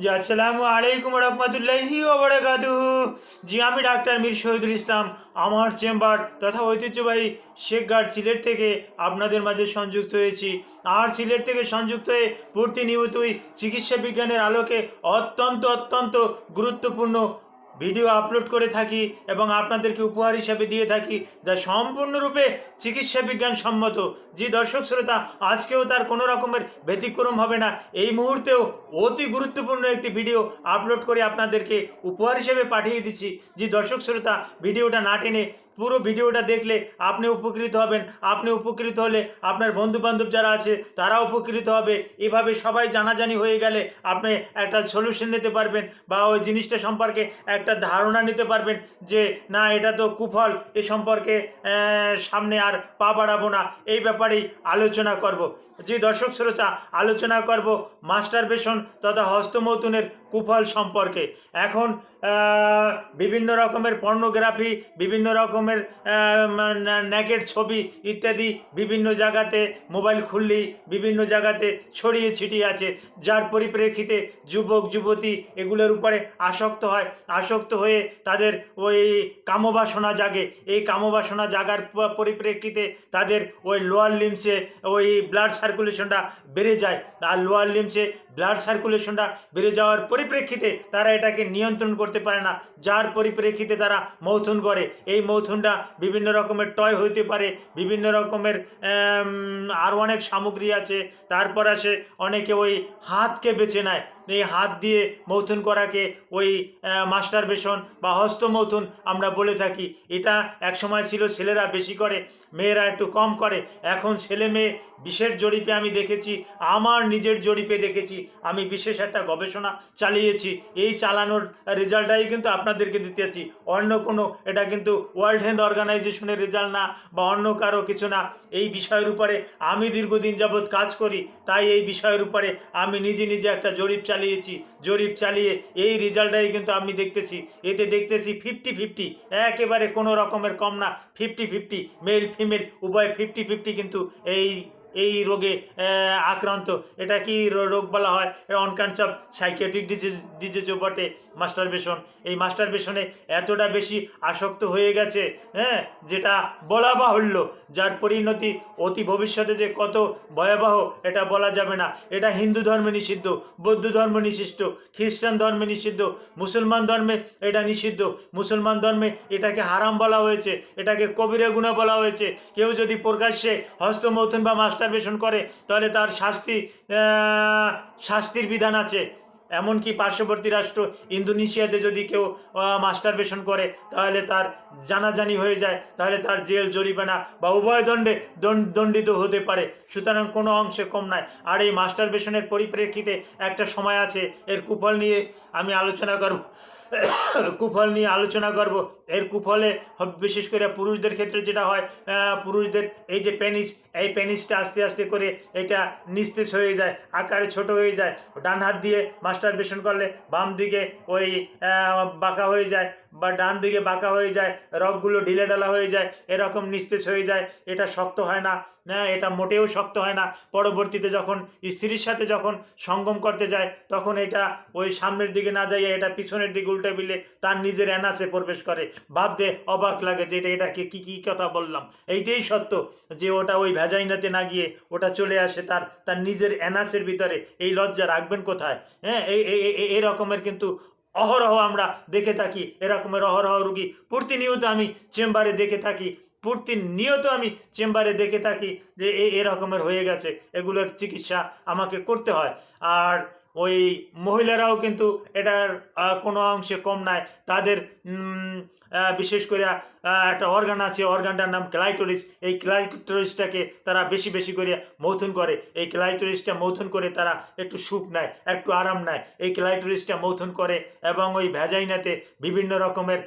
জি, আসসালামু আলাইকুম রহমতুল্লাহি ওবরাকাতুহু জি, আমি ডাক্তার মীর শহীদুল ইসলাম, আমার চেম্বার তথা ঐতিহ্যবাহী শেখগার সিলেট থেকে আপনাদের মাঝে সংযুক্ত হয়েছি। আর সিলেট থেকে সংযুক্ত হয়ে প্রতিনিয়তই চিকিৎসা বিজ্ঞানের আলোকে অত্যন্ত অত্যন্ত গুরুত্বপূর্ণ ভিডিও আপলোড করে থাকি এবং আপনাদেরকে উপহার হিসাবে দিয়ে থাকি, যা সম্পূর্ণরূপে চিকিৎসা বিজ্ঞান সম্মত, যে দর্শক শ্রোতা, আজকেও তার কোনো রকমের ব্যতিক্রম হবে না। এই মুহূর্তেও অতি গুরুত্বপূর্ণ একটি ভিডিও আপলোড করে আপনাদেরকে উপহার হিসেবে পাঠিয়ে দিচ্ছি। যে দর্শক শ্রোতা, ভিডিওটা না টেনে পুরো ভিডিওটা দেখলে আপনি উপকৃত হবেন। আপনি উপকৃত হলে আপনার বন্ধু বান্ধব যারা আছে তারা উপকৃত হবে। এভাবে সবাই জানাজানি হয়ে গেলে আপনি একটা সলিউশন নিতে পারবেন বা ওই জিনিসটা সম্পর্কে একটা ধারণা নিতে পারবেন যে, না, এটা তো কুফল, এ সম্পর্কে সামনে আর পা বাড়াবো না। এই ব্যাপারেই আলোচনা করব। যে দর্শক শ্রোতা, আলোচনা করব মাস্টার বেশন তথা হস্তমৌতুনের কুফল সম্পর্কে। এখন বিভিন্ন রকমের পর্নোগ্রাফি বিভিন্ন রকমের নেকেট ছবি ইত্যাদি বিভিন্ন জায়গাতে মোবাইল খুললেই বিভিন্ন জায়গাতে ছড়িয়ে ছিটিয়ে আছে। যার পরিপ্রেক্ষিতে যুবক, যুবতী এগুলোর উপরে আসক্ত হয়। আসক্ত হয়ে তাদের ওই কামবাসনা জাগে। এই কামবাসনা জাগার পরিপ্রেক্ষিতে তাদের ওই লোয়ার লিমসে ওই ব্লাড সার্কুলেশনটা বেড়ে যায়। আর লোয়ার লিমসে ব্লাড সার্কুলেশনটা বেড়ে যাওয়ার পরিপ্রেক্ষিতে তারা এটাকে নিয়ন্ত্রণ করতে পারে না। যার পরিপ্রেক্ষিতে তারা মৌথুন করে। এই মৌথুনটা বিভিন্ন রকমের টয় হইতে পারে, বিভিন্ন রকমের আর অনেক সামগ্রী আছে। তারপর আসে অনেকে ওই হাতকে বেছে নেয়। এই হাত দিয়ে মৌথুন করাকে ওই মাস্টার বেশন বা হস্তমৌথুন আমরা বলে থাকি। এটা একসময় ছিল ছেলেরা বেশি করে, মেয়েরা একটু কম করে। এখন ছেলে মেয়ে বিশেষ জরিপে আমি দেখেছি, আমার নিজের জরিপে দেখেছি। আমি বিশেষ একটা গবেষণা চালিয়েছি। এই চালানোর রেজাল্টটাই কিন্তু আপনাদেরকে দিতেছি অন্য কোনো, এটা কিন্তু ওয়ার্ল্ড হেলথ অর্গানাইজেশনের রেজাল্ট না বা অন্য কারও কিছু না। এই বিষয়ের উপরে আমি দীর্ঘদিন যাবৎ কাজ করি। তাই এই বিষয়ের উপরে আমি নিজে নিজে একটা জরিপ চালিয়েছি, জরিপ চালিয়ে, এই রেজাল্টটাই কিন্তু আমি দেখতেছি। এতে দেখতেছি ফিফটি ফিফটি একেবারে কোনো রকমের কম না ফিফটি ফিফটি মেল ফিমেল উভয় ফিফটি ফিফটি কিন্তু এই এই রোগে আক্রান্ত। এটা কি রোগ বলা হয়? অনকানসাপ সাইকিয়াট্রিক ডিজিজ ডিজিজও বটে মাস্টারবেশন এই মাস্টার মাস্টারবেশনে এতটা বেশি আসক্ত হয়ে গেছে হ্যাঁ যেটা বলা বাহুল্য। যার পরিণতি অতি ভবিষ্যতে যে কত ভয়াবহ, এটা বলা যাবে না। এটা হিন্দু ধর্মে নিষিদ্ধ, বৌদ্ধ ধর্ম নিষিদ্ধ, খ্রিস্টান ধর্মে নিষিদ্ধ, মুসলমান ধর্মে এটা নিষিদ্ধ। মুসলমান ধর্মে এটাকে হারাম বলা হয়েছে, এটাকে কবিরে গুণা বলা হয়েছে। কেউ যদি প্রকাশ্যে হস্তমৌথুন বা মাস্টারবেশন করে, তাহলে তার শাস্তি শাস্তির বিধান আছে। এমনকি পার্শ্ববর্তী রাষ্ট্র ইন্দোনেশিয়াতে যদি কেউ মাস্টারবেশন করে, তাহলে তার জানাজানি হয়ে যায়, তাহলে তার জেল, জরিমানা বা উভয় দণ্ডে দণ্ড- দণ্ডিত হতে পারে। সুতরাং কোনো অংশে কম নয়। আর এই মাস্টারবেশনের পরিপ্রেক্ষিতে একটা সময় আছে, এর কুফল নিয়ে আমি আলোচনা করব। কুফল নিয়ে আলোচনা করব। এর কুফলে বিশেষ করে পুরুষদের ক্ষেত্রে যেটা হয় পুরুষদের এই যে পেনিস এই পেনিসটা আস্তে আস্তে করে এটা নিস্তেজ হয়ে যায়, আকারে ছোট হয়ে যায়। ডান হাত দিয়ে মাস্টার বেশন করলে বাম দিকে ওই বাঁকা হয়ে যায় বা ডান দিকে বাঁকা হয়ে যায়, রগগুলো ঢিলে ঢালা হয়ে যায়, এরকম নিস্তেজ হয়ে যায়, এটা শক্ত হয় না। এটা মোটেও শক্ত হয় না। পরবর্তীতে যখন স্ত্রীর সাথে যখন সঙ্গম করতে যায়, তখন এটা ওই সামনের দিকে না যাইয়া এটা পিছনের দিকে উল্টে বিলে তার নিজের অ্যানাসে প্রবেশ করে। ভাবতে অবাক লাগে যে এটা, এটাকে কী কী কথা বললাম। এইটাই সত্য যে ওটা ওই ভেজাইনাতে না গিয়ে ওটা চলে আসে তার তার নিজের অ্যানাসের ভিতরে। এই লজ্জা রাখবেন কোথায়? হ্যাঁ এই- এই রকমের কিন্তু অহরহ আমরা দেখে থাকি। এরকমের অহরহ রুগী প্রতিনিয়ত আমি চেম্বারে দেখে থাকি। প্রতিনিয়ত আমি চেম্বারে দেখে থাকি যে এরকমের হয়ে গেছে, এগুলোর চিকিৎসা আমাকে করতে হয়। আর ওই মহিলারাও কিন্তু এটার কোনো অংশে কম নাই। তাদের বিশেষ করে একটা অর্গান আছে অর্গানটার নাম ক্লাইটোরিস এই ক্লাইটোরিসটাকে তারা বেশি বেশি করে মৌথুন করে। এই ক্লাইটোরিসটা মৌথুন করে তারা একটু সুখ নেয়, একটু আরাম নেয়। এই ক্লাইটোরিসটা মৌথুন করে এবং ওই ভ্যাজাইনাতে বিভিন্ন রকমের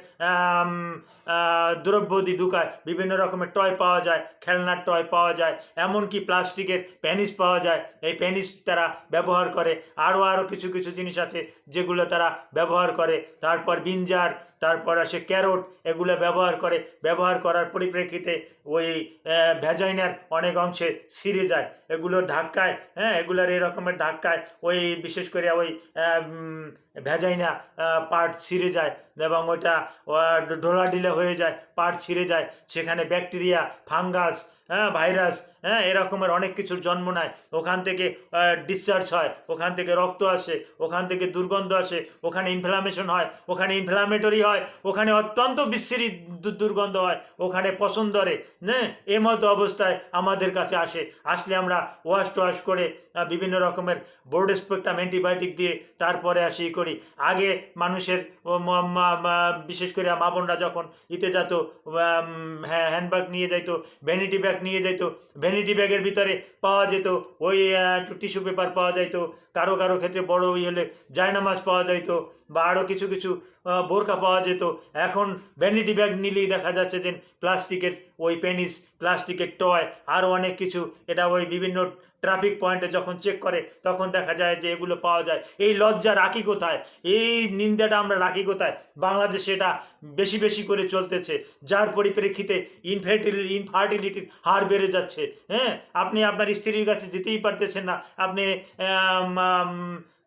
দ্রব্যদি ঢুকায়। বিভিন্ন রকমের টয় পাওয়া যায়, খেলনার টয় পাওয়া যায়। এমনকি প্লাস্টিকের প্যানিস পাওয়া যায়। এই প্যানিস তারা ব্যবহার করে। আর আরও আরও কিছু কিছু জিনিস আছে যেগুলো তারা ব্যবহার করে। তারপর বিঞ্জার তারপর আসে ক্যারোট, এগুলো ব্যবহার করে, ব্যবহার করার পরিপ্রেক্ষিতে ওই ভ্যাজাইনার অনেক অংশে ছিঁড়ে যায়। এগুলোর ধাক্কায় হ্যাঁ এগুলোর এই রকমের ধাক্কায় ওই, বিশেষ করে ওই ভ্যাজাইনা পার্ট ছিঁড়ে যায় এবং ওটা ঢোলাঢিলা হয়ে যায় পার্ট ছিঁড়ে যায়। সেখানে ব্যাকটেরিয়া, ফাঙ্গাস হ্যাঁ ভাইরাস হ্যাঁ এরকমের অনেক কিছুর জন্ম নেয়। ওখান থেকে ডিসচার্জ হয়, ওখান থেকে রক্ত আসে, ওখান থেকে দুর্গন্ধ আসে, ওখানে ইনফ্লামেশন হয়, ওখানে ইনফ্লামেটরি হয় ওখানে অত্যন্ত বিশ্রী দুর্গন্ধ হয়, ওখানে পছন্দ ধরে হ্যাঁ মতো অবস্থায় আমাদের কাছে আসে। আসলে আমরা ওয়াশ টোয়াশ করে বিভিন্ন রকমের বোর্ড স্পেকট্রাম অ্যান্টিবায়োটিক দিয়ে তারপরে আসি করি। আগে মানুষের বিশেষ করে মা বোনরা যখন ইতে যেত হ্যান্ডব্যাগ নিয়ে যাইতো ভ্যানিটি ব্যাগ নিয়ে যাইতো ভ্যানিটি ব্যাগের ভিতরে পাওয়া যেত, ওই টিস্যু পেপার পাওয়া যাইতো, কারও কারও ক্ষেত্রে বড় ওই হলে জায়নামাজ পাওয়া যাইতো, বা আরও কিছু কিছু বোরকা পাওয়া যেত। এখন ভ্যানিটি ব্যাগ নিলেই দেখা যাচ্ছে যে প্লাস্টিকের ওই পেনিস প্লাস্টিকের টয় আরও অনেক কিছু। এটা ওই বিভিন্ন ট্রাফিক পয়েন্টে যখন চেক করে, তখন দেখা যায় যে এগুলো পাওয়া যায়। এই লজ্জা রাখি কোথায়? এই নিন্দাটা আমরা রাখি কোথায়? বাংলাদেশে এটা বেশি বেশি করে চলতেছে। যার পরিপ্রেক্ষিতে ইনফার্টিলি ইনফার্টিলিটির হার বেড়ে যাচ্ছে। হ্যাঁ আপনি আপনার স্ত্রীর কাছে যেতেই পারতেছেন না। আপনি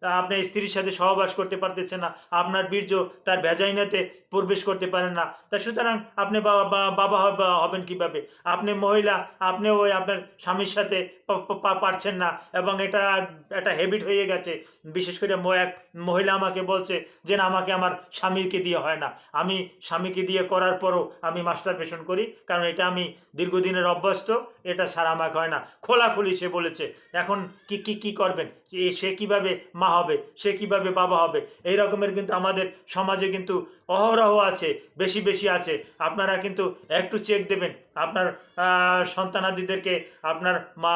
আম, আম, আপনি স্ত্রীর সাথে সহবাস করতে পারতেছে না। আপনার বীর্য তার ভেজাইনাতে প্রবেশ করতে পারেন না। তা সুতরাং আপনি বাবা হবেন কীভাবে? আপনি মহিলা আপনি ওই আপনার স্বামীর সাথে পারছেন না এবং এটা একটা হ্যাবিট হয়ে গেছে। বিশেষ করে এক মহিলা আমাকে বলছে যে না আমাকে আমার স্বামীকে দিয়ে হয় না। আমি স্বামীকে দিয়ে করার পরও আমি মাস্টার পেশন করি। কারণ এটা আমি দীর্ঘদিনের অভ্যস্ত। এটা ছাড়া আমাকে হয় না। খোলাখুলি সে বলেছে। এখন কি কি কি করবেন? সে কীভাবে মা হবে, সে কীভাবে বাবা হবে? এই রকমের কিন্তু আমাদের সমাজে কিন্তু অহরহ আছে, বেশি বেশি আছে। আপনারা কিন্তু একটু চেক দেবেন। আপনার সন্তানাদিদেরকে আপনার মা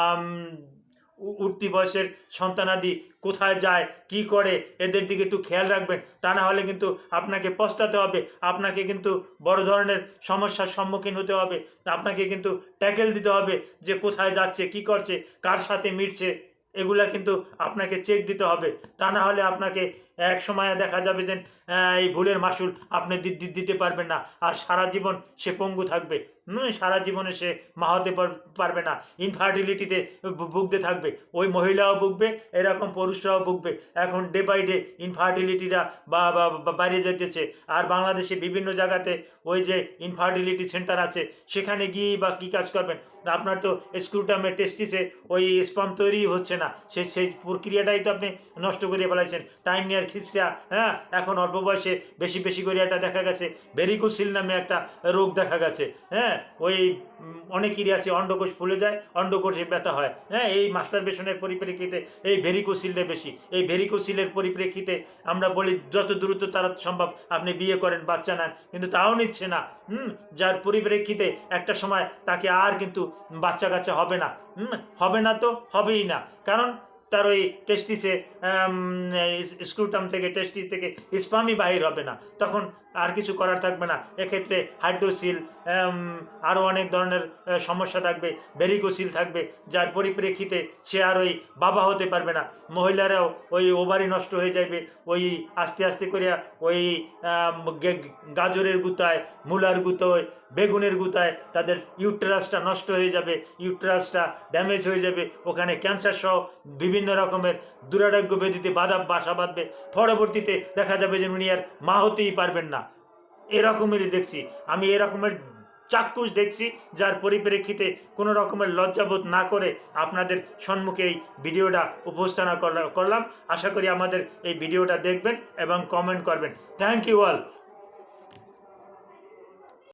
উঠতি বয়সের সন্তানাদি কোথায় যায়, কি করে, এদের দিকে একটু খেয়াল রাখবেন। তা না হলে কিন্তু আপনাকে পস্তাতে হবে, আপনাকে কিন্তু বড় ধরনের সমস্যার সম্মুখীন হতে হবে। আপনাকে কিন্তু ট্যাকেল দিতে হবে যে কোথায় যাচ্ছে, কি করছে, কার সাথে মিটছে। এগুলা কিন্তু আপনাকে চেক দিতে হবে। তা না হলে আপনাকে এক সময় দেখা যাবে যে এই ভুলের মাসুল আপনি দিতে পারবেন না। আর সারা জীবন সে পঙ্গু থাকবে। সারা জীবনে সে মা হতে পার- পারবে না। ইনফার্টিলিটিতে ভুগতে থাকবে। ওই মহিলাও ভুগবে, এরকম পুরুষরাও ভুগবে। এখন ডে বাই ডে ইনফার্টিলিটিটা বা বাইরে যেতেছে আর বাংলাদেশে বিভিন্ন জায়গাতে ওই যে ইনফার্টিলিটি সেন্টার আছে, সেখানে গিয়ে বা কী কাজ করবেন? আপনার তো স্ক্রুটামে টেস্টিসে ওই স্পাম তৈরি হচ্ছে না। সে সেই প্রক্রিয়াটাই তো আপনি নষ্ট করে ফেলাইছেন। টাইম নেওয়ার খিসা হ্যাঁ? এখন অল্প বয়সে বেশি বেশি করে এটা দেখা গেছে। ভেরিকোসিল নামে একটা রোগ দেখা গেছে হ্যাঁ? ওই অনেকেরই আছে, অন্ডকোষ ফুলে যায়, অন্ডকোষে ব্যথা হয় হ্যাঁ? এই মাস্টারবেশনের পরিপ্রেক্ষিতে এই ভেরিকোসিলটা বেশি। এই ভেরিকোসিলের পরিপ্রেক্ষিতে আমরা বলি, যত দ্রুত তারা সম্ভব আপনি বিয়ে করেন, বাচ্চা নেন, কিন্তু তাও নিচ্ছে না, হুম? যার পরিপ্রেক্ষিতে একটা সময় তাকে আর কিন্তু বাচ্চা কাচ্চা হবে না, হুম? হবে না তো, হবেই না। কারণ তার ওই টেস্টিসে স্ক্রুটাম থেকে টেস্টিস থেকে স্পামই বাহির হবে না। তখন আর কিছু করার থাকবে না। এক্ষেত্রে হাইড্রোসিল আরও অনেক ধরনের সমস্যা থাকবে ভেরিকোসিল থাকবে, যার পরিপ্রেক্ষিতে সে আর ওই বাবা হতে পারবে না। মহিলারাও ওই ওভারি নষ্ট হয়ে যাবে ওই আস্তে আস্তে করিয়া ওই গাজরের গুতায়, মূলার গুতোয়, বেগুনের গুতায় তাদের ইউট্রাসটা নষ্ট হয়ে যাবে, ইউট্রাসটা ড্যামেজ হয়ে যাবে। ওখানে ক্যান্সার সহ বিভিন্ন রকমের দুরারোগ্য ব্যাধিতে বাধা, বাসা বাঁধবে। পরবর্তীতে দেখা যাবে যে উনি আর মা হতেই পারবেন না। এরকমেরই দেখছি। আমি এরকমের চাক্ষুষ দেখছি, যার পরিপ্রেক্ষিতে কোনো রকমের লজ্জাবোধ না করে আপনাদের সম্মুখে এই ভিডিওটা উপস্থাপনা করলা- করলাম। আশা করি আমাদের এই ভিডিওটা দেখবেন এবং কমেন্ট করবেন। Thank you all